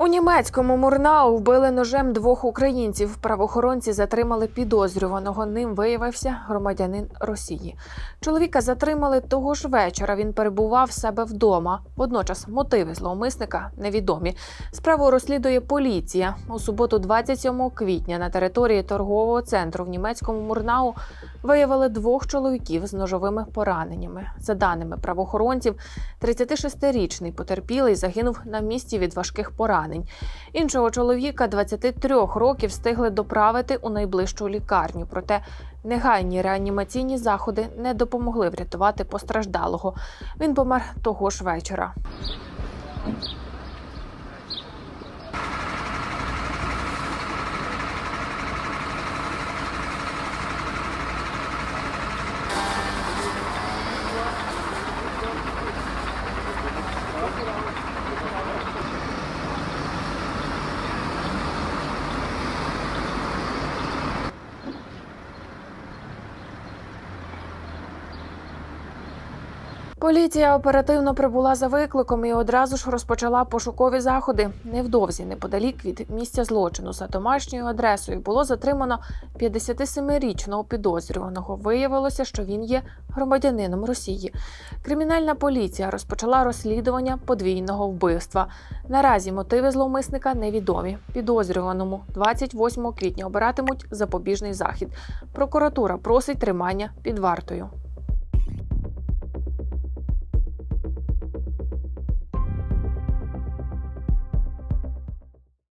У німецькому Мурнау вбили ножем двох українців. Правоохоронці затримали підозрюваного. Ним виявився громадянин Росії. Чоловіка затримали того ж вечора. Він перебував себе вдома. Водночас мотиви зловмисника невідомі. Справу розслідує поліція. У суботу, 27 квітня, на території торгового центру в німецькому Мурнау виявили двох чоловіків з ножовими пораненнями. За даними правоохоронців, 36-річний потерпілий загинув на місці від важких поранень. Іншого чоловіка 23 років встигли доправити у найближчу лікарню. Проте негайні реанімаційні заходи не допомогли врятувати постраждалого. Він помер того ж вечора. Поліція оперативно прибула за викликом і одразу ж розпочала пошукові заходи. Невдовзі, неподалік від місця злочину, за домашньою адресою було затримано 57-річного підозрюваного. Виявилося, що він є громадянином Росії. Кримінальна поліція розпочала розслідування подвійного вбивства. Наразі мотиви зловмисника невідомі. Підозрюваному 28 квітня обиратимуть запобіжний захід. Прокуратура просить тримання під вартою.